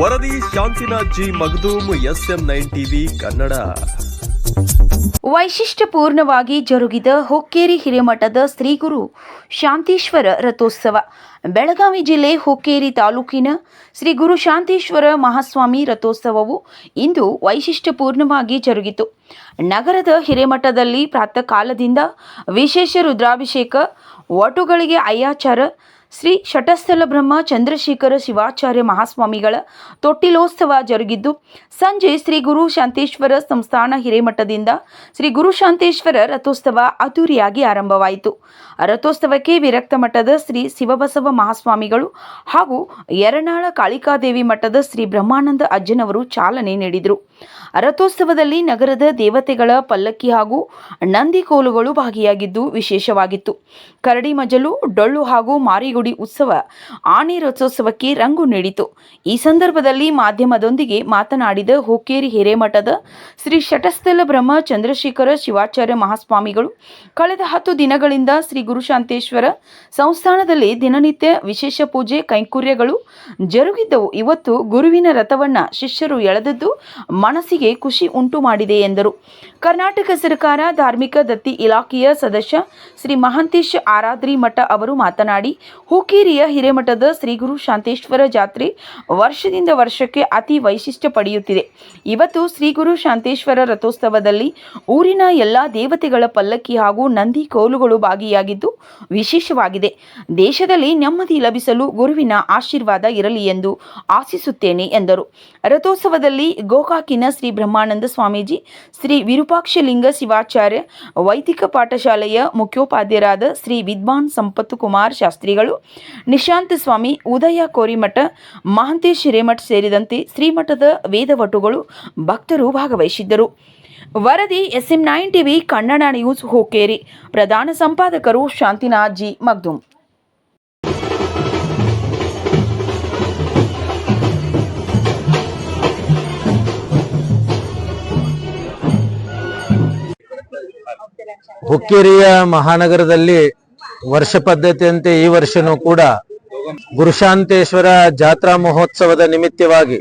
ವರದಿ Shantinath G Magdum, SM nine TV, Kannada. ವೈಶಿಷ್ಟ್ಯಪೂರ್ಣವಾಗಿ ಜರುಗಿದ ಹೊಕ್ಕೇರಿ ಹಿರೇಮಠದ ಶ್ರೀಗುರು ಶಾಂತೀಶ್ವರ ರಥೋತ್ಸವ. ಬೆಳಗಾವಿ ಜಿಲ್ಲೆ ಹೊಕ್ಕೇರಿ ತಾಲೂಕಿನ ಶ್ರೀ ಗುರು ಶಾಂತೀಶ್ವರ ಮಹಾಸ್ವಾಮಿ ರಥೋತ್ಸವವು ಇಂದು ವೈಶಿಷ್ಟ್ಯಪೂರ್ಣವಾಗಿ ಜರುಗಿತು. ನಗರದ ಹಿರೇಮಠದಲ್ಲಿ ಪ್ರಾತಃ ಕಾಲದಿಂದ ವಿಶೇಷ ರುದ್ರಾಭಿಷೇಕ, ವಟುಗಳಿಗೆ ಅಯ್ಯಾಚಾರ ಶ್ರೀ ಶಟಸ್ಥಲ ಬ್ರಹ್ಮ ಚಂದ್ರಶೇಖರ ಶಿವಾಚಾರ್ಯ ಮಹಾಸ್ವಾಮಿಗಳ ತೊಟ್ಟಿಲೋತ್ಸವ ಜರುಗಿದ್ದು, ಸಂಜೆ ಶ್ರೀ ಗುರು ಶಾಂತೇಶ್ವರ ಸಂಸ್ಥಾನ ಹಿರೇಮಠದಿಂದ ಶ್ರೀ ಗುರು ಶಾಂತೇಶ್ವರ ರಥೋತ್ಸವ ಅದ್ದೂರಿಯಾಗಿ ಆರಂಭವಾಯಿತು. ರಥೋತ್ಸವಕ್ಕೆ ವಿರಕ್ತ ಮಠದ ಶ್ರೀ ಶಿವಬಸವ ಮಹಾಸ್ವಾಮಿಗಳು ಹಾಗೂ ಯರನಾಳ ಕಾಳಿಕಾದೇವಿ ಮಠದ ಶ್ರೀ ಬ್ರಹ್ಮಾನಂದ ಅಜ್ಜನವರು ಚಾಲನೆ ನೀಡಿದರು. ರಥೋತ್ಸವದಲ್ಲಿ ನಗರದ ದೇವತೆಗಳ ಪಲ್ಲಕ್ಕಿ ಹಾಗೂ ನಂದಿ ಕೋಲುಗಳು ಭಾಗಿಯಾಗಿದ್ದು, ವಿಶೇಷವಾಗಿತ್ತು. ಕರಡಿ ಮಜಲು, ಡೊಳ್ಳು ಹಾಗೂ ಮಾರಿಗುಡಿ ಉತ್ಸವ ಆನೆ ರಥೋತ್ಸವಕ್ಕೆ ರಂಗು ನೀಡಿತು. ಈ ಸಂದರ್ಭದಲ್ಲಿ ಮಾಧ್ಯಮದೊಂದಿಗೆ ಮಾತನಾಡಿದ ಹುಕ್ಕೇರಿ ಹಿರೇಮಠದ ಶ್ರೀ ಶಟಸ್ಥಲ ಬ್ರಹ್ಮ ಚಂದ್ರಶೇಖರ ಶಿವಾಚಾರ್ಯ ಮಹಾಸ್ವಾಮಿಗಳು, ಕಳೆದ ಹತ್ತು ದಿನಗಳಿಂದ ಶ್ರೀ ಗುರುಶಾಂತೇಶ್ವರ ಸಂಸ್ಥಾನದಲ್ಲಿ ದಿನನಿತ್ಯ ವಿಶೇಷ ಪೂಜೆ ಕೈಂಕುರ್ಯಗಳು ಜರುಗಿದ್ದವು. ಇವತ್ತು ಗುರುವಿನ ರಥವನ್ನ ಶಿಷ್ಯರು ಎಳೆದದ್ದು ಮನಸ್ಸಿಗೆ ಖುಷಿ ಉಂಟು ಮಾಡಿದೆ ಎಂದರು. ಕರ್ನಾಟಕ ಸರ್ಕಾರ ಧಾರ್ಮಿಕ ದತ್ತಿ ಇಲಾಖೆಯ ಸದಸ್ಯ ಶ್ರೀ ಮಹಾಂತೇಶ್ ಆರಾದ್ರಿ ಮಠ ಅವರು ಮಾತನಾಡಿ ಹುಕ್ಕೇರಿಯ ಹಿರೇಮಠದ ಶ್ರೀ ಗುರು ಶಾಂತೇಶ್ವರ ಜಾತ್ರೆ ವರ್ಷದಿಂದ ವರ್ಷಕ್ಕೆ ಅತಿ ವೈಶಿಷ್ಟ್ಯ ಪಡೆಯುತ್ತಿದೆ. ಇವತ್ತು ಶ್ರೀ ಗುರು ಶಾಂತೇಶ್ವರ ರಥೋತ್ಸವದಲ್ಲಿ ಊರಿನ ಎಲ್ಲ ದೇವತೆಗಳ ಪಲ್ಲಕ್ಕಿ ಹಾಗೂ ನಂದಿ ಕೋಲುಗಳು ಭಾಗಿಯಾಗಿದ್ದು ವಿಶೇಷವಾಗಿದೆ. ದೇಶದಲ್ಲಿ ನೆಮ್ಮದಿ ಲಭಿಸಲು ಗುರುವಿನ ಆಶೀರ್ವಾದ ಇರಲಿ ಎಂದು ಆಶಿಸುತ್ತೇನೆ ಎಂದರು. ರಥೋತ್ಸವದಲ್ಲಿ ಗೋಕಾಕಿನ ಶ್ರೀ ಬ್ರಹ್ಮಾನಂದ ಸ್ವಾಮೀಜಿ, ಶ್ರೀ ವಿರೂಪಾಕ್ಷಲಿಂಗ ಶಿವಾಚಾರ್ಯ, ವೈದಿಕ ಪಾಠಶಾಲೆಯ ಮುಖ್ಯೋಪಾಧ್ಯಾಯರಾದ ಶ್ರೀ ವಿದ್ವಾನ್ ಸಂಪತ್ತು ಕುಮಾರ್ ಶಾಸ್ತ್ರಿಗಳು ನಿಶಾಂತ ಸ್ವಾಮಿ, ಉದಯ ಕೋರಿಮಠ ಮಹಾಂತೇಶ್ ಹಿರೇಮಠ್ ಸೇರಿದಂತೆ ಶ್ರೀಮಠದ ವೇದವಟುಗಳು ಭಕ್ತರು ಭಾಗವಹಿಸಿದ್ದರು. ವರದಿ SM nine TV, Kannada news Hukkeri ಪ್ರಧಾನ ಸಂಪಾದಕರು ಶಾಂತಿನಾಥ್ ಜಿ ಮಗ್ದುಂ. ಹುಕ್ಕೇರಿಯ ಮಹಾನಗರದಲ್ಲಿ ವರ್ಷ ಪದ್ಧತಿಯಂತೆ ಈ ವರ್ಷನೂ ಕೂಡ ಗುರುಶಾಂತೇಶ್ವರ ಜಾತ್ರಾ ಮಹೋತ್ಸವದ ನಿಮಿತ್ತವಾಗಿ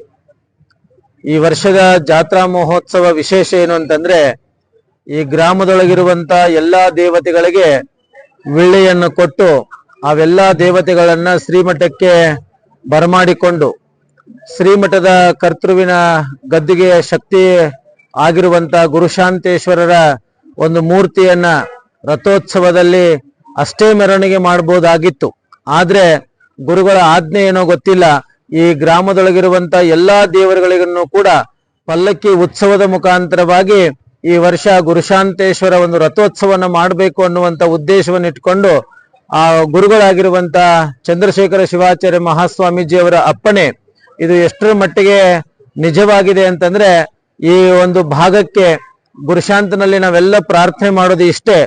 ಈ ವರ್ಷದ ಜಾತ್ರಾ ಮಹೋತ್ಸವ ವಿಶೇಷ ಏನು ಅಂತಂದ್ರೆ ಈ ಗ್ರಾಮದೊಳಗಿರುವಂತ ಎಲ್ಲಾ ದೇವತೆಗಳಿಗೆ ವಿಳ್ಳೆಯನ್ನು ಕೊಟ್ಟು ಅವೆಲ್ಲ ದೇವತೆಗಳನ್ನ ಶ್ರೀಮಠಕ್ಕೆ ಬರಮಾಡಿಕೊಂಡು ಶ್ರೀಮಠದ ಕರ್ತೃವಿನ ಗದ್ದಿಗೆಯ ಶಕ್ತಿ ಆಗಿರುವಂತ ಗುರುಶಾಂತೇಶ್ವರರ ಒಂದು ಮೂರ್ತಿಯನ್ನ ರಥೋತ್ಸವದಲ್ಲಿ ಅಷ್ಟೇ ಮೆರವಣಿಗೆ ಮಾಡಬಹುದಾಗಿತ್ತು. ಆದ್ರೆ ಗುರುಗಳ ಆಜ್ಞೆ ಏನೋ ಗೊತ್ತಿಲ್ಲ. ಈ ಗ್ರಾಮದೊಳಗಿರುವಂತ ಎಲ್ಲಾ ದೇವರುಗಳಿಗೂ ಕೂಡ ಪಲ್ಲಕ್ಕಿ ಉತ್ಸವದ ಮುಖಾಂತರವಾಗಿ ಈ ವರ್ಷ ಗುರುಶಾಂತೇಶ್ವರ ಒಂದು ರಥೋತ್ಸವನ ಮಾಡಬೇಕು ಅನ್ನುವಂತ ಉದ್ದೇಶವನ್ನು ಇಟ್ಕೊಂಡು ಆ ಗುರುಗಳಾಗಿರುವಂತ ಚಂದ್ರಶೇಖರ ಶಿವಾಚಾರ್ಯ ಮಹಾಸ್ವಾಮೀಜಿಯವರ ಅಪ್ಪಣೆ ಇದು ಎಷ್ಟರ ಮಟ್ಟಿಗೆ ನಿಜವಾಗಿದೆ ಅಂತಂದ್ರೆ ಈ ಒಂದು ಭಾಗಕ್ಕೆ ಗುರುಶಾಂತನಲ್ಲಿ ನಾವೆಲ್ಲ ಪ್ರಾರ್ಥನೆ ಮಾಡೋದು ಇಷ್ಟೇ.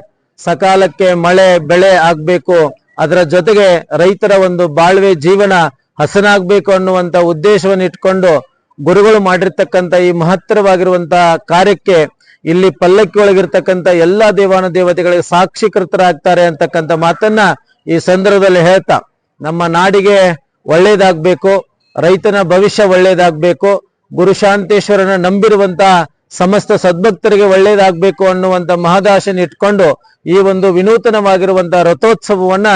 ಸಕಾಲಕ್ಕೆ ಮಳೆ, ಬೆಳೆ ಆಗ್ಬೇಕು. ಅದರ ಜೊತೆಗೆ ರೈತರ ಒಂದು ಬಾಳ್ವೆ ಜೀವನ ಹಸನಾಗ್ಬೇಕು ಅನ್ನುವಂತ ಉದ್ದೇಶವನ್ನು ಇಟ್ಕೊಂಡು ಗುರುಗಳು ಮಾಡಿರ್ತಕ್ಕಂತ ಈ ಮಹತ್ತರವಾಗಿರುವಂತಹ ಕಾರ್ಯಕ್ಕೆ ಇಲ್ಲಿ ಪಲ್ಲಕ್ಕಿ ಒಳಗಿರ್ತಕ್ಕಂತ ಎಲ್ಲಾ ದೇವಾನು ದೇವತೆಗಳಿಗೆ ಸಾಕ್ಷೀಕೃತರಾಗ್ತಾರೆ ಅಂತಕ್ಕಂಥ ಮಾತನ್ನ ಈ ಸಂದರ್ಭದಲ್ಲಿ ಹೇಳ್ತಾ, ನಮ್ಮ ನಾಡಿಗೆ ಒಳ್ಳೇದಾಗ್ಬೇಕು, ರೈತನ ಭವಿಷ್ಯ ಒಳ್ಳೇದಾಗ್ಬೇಕು ಗುರುಶಾಂತೇಶ್ವರನ ನಂಬಿರುವಂತ ಸಮಸ್ತ ಸದ್ಭಕ್ತರಿಗೆ ಒಳ್ಳೇದಾಗಬೇಕು ಅನ್ನುವಂತ ಮಹದಾಶನ ಇಟ್ಕೊಂಡು ಈ ಒಂದು ವಿನೂತನವಾಗಿರುವಂತ ರಥೋತ್ಸವವನ್ನ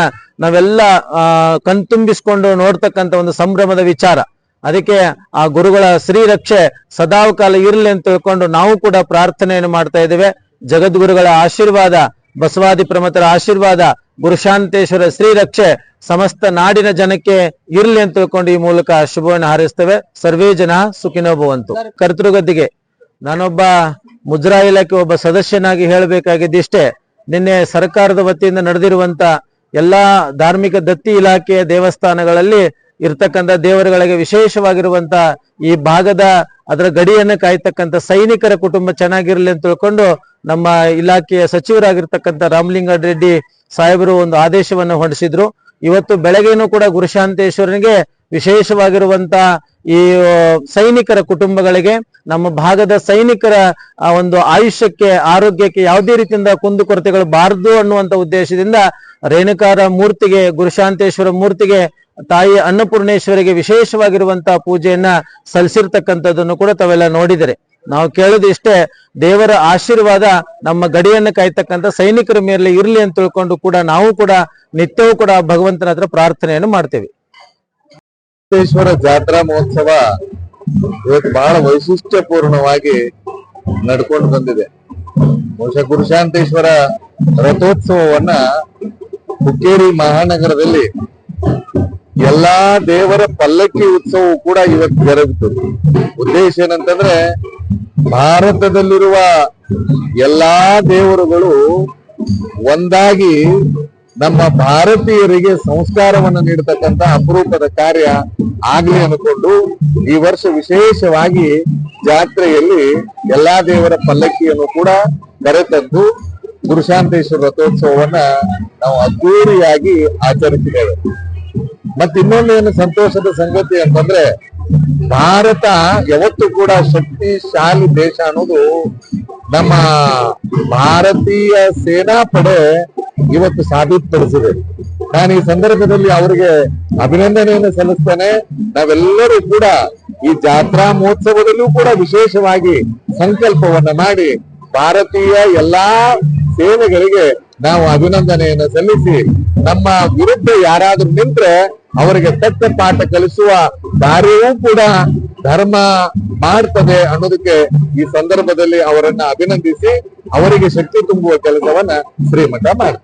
ನಾವೆಲ್ಲ, ಆ, ಕಣ್ತುಂಬಿಸ್ಕೊಂಡು ನೋಡ್ತಕ್ಕಂತ ಒಂದು ಸಂಭ್ರಮದ ವಿಚಾರ. ಅದಕ್ಕೆ ಆ ಗುರುಗಳ ಶ್ರೀರಕ್ಷೆ ಸದಾವಕಾಲ ಇರಲಿ ಅಂತ ತಿಳ್ಕೊಂಡು ನಾವು ಕೂಡ ಪ್ರಾರ್ಥನೆಯನ್ನು ಮಾಡ್ತಾ ಇದ್ದೇವೆ. ಜಗದ್ಗುರುಗಳ ಆಶೀರ್ವಾದ, ಬಸವಾದಿ ಪ್ರಮತರ ಆಶೀರ್ವಾದ ಗುರುಶಾಂತೇಶ್ವರ ಶ್ರೀರಕ್ಷೆ ಸಮಸ್ತ ನಾಡಿನ ಜನಕ್ಕೆ ಇರಲಿ ಅಂತ ತಿಳ್ಕೊಂಡು ಈ ಮೂಲಕ ಶುಭವನ್ನು ಹಾರೈಸ್ತೇವೆ. ಸರ್ವೇ ಜನ ಸುಖಿನೋಭವಂತು ಕರ್ತೃಗದ್ದಿಗೆ ನಾನೊಬ್ಬ ಮುದ್ರಾ ಇಲಾಖೆ ಒಬ್ಬ ಸದಸ್ಯನಾಗಿ ಹೇಳಬೇಕಾಗಿದ್ದಿಷ್ಟೇ ನಿನ್ನೆ ಸರ್ಕಾರದ ವತಿಯಿಂದ ನಡೆದಿರುವಂತ ಎಲ್ಲಾ ಧಾರ್ಮಿಕ ದತ್ತಿ ಇಲಾಖೆಯ ದೇವಸ್ಥಾನಗಳಲ್ಲಿ ಇರ್ತಕ್ಕಂಥ ದೇವರುಗಳಿಗೆ ವಿಶೇಷವಾಗಿರುವಂತ ಈ ಭಾಗದ ಅದರ ಗಡಿಯನ್ನು ಕಾಯ್ತಕ್ಕಂಥ ಸೈನಿಕರ ಕುಟುಂಬ ಚೆನ್ನಾಗಿರಲಿ ಅಂತ ತಿಳ್ಕೊಂಡು ನಮ್ಮ ಇಲಾಖೆಯ ಸಚಿವರಾಗಿರ್ತಕ್ಕಂಥ ರಾಮಲಿಂಗ ರೆಡ್ಡಿ ಸಾಹೇಬರು ಒಂದು ಆದೇಶವನ್ನು ಹೊರಡಿಸಿದ್ರು. ಇವತ್ತು ಬೆಳಗ್ಗೆನೂ ಕೂಡ ಗುರುಶಾಂತೇಶ್ವರನಿಗೆ ವಿಶೇಷವಾಗಿರುವಂತ ಈ ಸೈನಿಕರ ಕುಟುಂಬಗಳಿಗೆ ನಮ್ಮ ಭಾಗದ ಸೈನಿಕರ ಒಂದು ಆಯುಷ್ಯಕ್ಕೆ, ಆರೋಗ್ಯಕ್ಕೆ ಯಾವುದೇ ರೀತಿಯಿಂದ ಕುಂದುಕೊರತೆಗಳು ಬಾರದು ಅನ್ನುವಂತ ಉದ್ದೇಶದಿಂದ ರೇಣುಕಾರ ಮೂರ್ತಿಗೆ, ಗುರುಶಾಂತೇಶ್ವರ ಮೂರ್ತಿಗೆ, ತಾಯಿ ಅನ್ನಪೂರ್ಣೇಶ್ವರಿಗೆ ವಿಶೇಷವಾಗಿರುವಂತಹ ಪೂಜೆಯನ್ನ ಸಲ್ಲಿಸಿರ್ತಕ್ಕಂಥದ್ದನ್ನು ಕೂಡ ತಾವೆಲ್ಲ ನೋಡಿದರೆ. ನಾವು ಕೇಳೋದು ಇಷ್ಟೇ, ದೇವರ ಆಶೀರ್ವಾದ ನಮ್ಮ ಗಡಿಯನ್ನು ಕಾಯ್ತಕ್ಕಂಥ ಸೈನಿಕರ ಮೇಲೆ ಇರಲಿ ಅಂತ ತಿಳ್ಕೊಂಡು ಕೂಡ ನಾವು ಕೂಡ ನಿತ್ಯವೂ ಕೂಡ ಭಗವಂತನ ಹತ್ರ ಪ್ರಾರ್ಥನೆಯನ್ನು ಮಾಡ್ತೇವೆ. ಸಿದ್ದೇಶ್ವರ ಜಾತ್ರಾ ಮಹೋತ್ಸವ ಇವತ್ತು ಬಹಳ ವೈಶಿಷ್ಟ್ಯಪೂರ್ಣವಾಗಿ ನಡ್ಕೊಂಡು ಬಂದಿದೆ. ಬಹುಶಃ ಗುರುಶಾಂತೇಶ್ವರ ರಥೋತ್ಸವವನ್ನ ಹುಕ್ಕೇರಿ ಮಹಾನಗರದಲ್ಲಿ ಎಲ್ಲಾ ದೇವರ ಪಲ್ಲಕ್ಕಿ ಉತ್ಸವವು ಕೂಡ ಇವತ್ತು ಜರುಗಿತು. ಉದ್ದೇಶ ಏನಂತಂದ್ರೆ ಭಾರತದಲ್ಲಿರುವ ಎಲ್ಲಾ ದೇವರುಗಳು ಒಂದಾಗಿ ನಮ್ಮ ಭಾರತೀಯರಿಗೆ ಸಂಸ್ಕಾರವನ್ನು ನೀಡತಕ್ಕಂತ ಅಪರೂಪದ ಕಾರ್ಯ ಆಗ್ಲಿ ಅನ್ಕೊಂಡು ಈ ವರ್ಷ ವಿಶೇಷವಾಗಿ ಜಾತ್ರೆಯಲ್ಲಿ ಎಲ್ಲಾ ದೇವರ ಪಲ್ಲಕ್ಕಿಯನ್ನು ಕೂಡ ಕರೆತಂದು ಗುರುಶಾಂತೇಶ್ವರ ರಥೋತ್ಸವವನ್ನ ನಾವು ಅದ್ದೂರಿಯಾಗಿ ಆಚರಿಸಿದ್ದೇವೆ. ಮತ್ತೆ ಇನ್ನೊಂದೇನು ಸಂತೋಷದ ಸಂಗತಿ ಅಂತಂದ್ರೆ ಭಾರತ ಯಾವತ್ತೂ ಕೂಡ ಶಕ್ತಿಶಾಲಿ ದೇಶ ಅನ್ನೋದು ನಮ್ಮ ಭಾರತೀಯ ಸೇನಾಪಡೆ ಇವತ್ತು ಸಾಬೀತುಪಡಿಸಿದೆ. ನಾನು ಈ ಸಂದರ್ಭದಲ್ಲಿ ಅವರಿಗೆ ಅಭಿನಂದನೆಯನ್ನು ಸಲ್ಲಿಸ್ತೇನೆ. ನಾವೆಲ್ಲರೂ ಕೂಡ ಈ ಜಾತ್ರಾ ಮಹೋತ್ಸವದಲ್ಲೂ ಕೂಡ ವಿಶೇಷವಾಗಿ ಸಂಕಲ್ಪವನ್ನ ಮಾಡಿ ಭಾರತೀಯ ಎಲ್ಲಾ ಸೇನೆಗಳಿಗೆ ನಾವು ಅಭಿನಂದನೆಯನ್ನು ಸಲ್ಲಿಸಿ, ನಮ್ಮ ವಿರುದ್ಧ ಯಾರಾದ್ರೂ ನಿಂತ್ರೆ ಅವರಿಗೆ ತಕ್ಕ ಪಾಠ ಕಲಿಸುವ ಕಾರ್ಯವೂ ಕೂಡ ಧರ್ಮ ಮಾಡ್ತದೆ ಅನ್ನೋದಕ್ಕೆ ಈ ಸಂದರ್ಭದಲ್ಲಿ ಅವರನ್ನ ಅಭಿನಂದಿಸಿ, ಅವರಿಗೆ ಶಕ್ತಿ ತುಂಬುವ ಕೆಲಸವನ್ನ ಶ್ರೀಮಠ ಮಾಡ್ತಾರೆ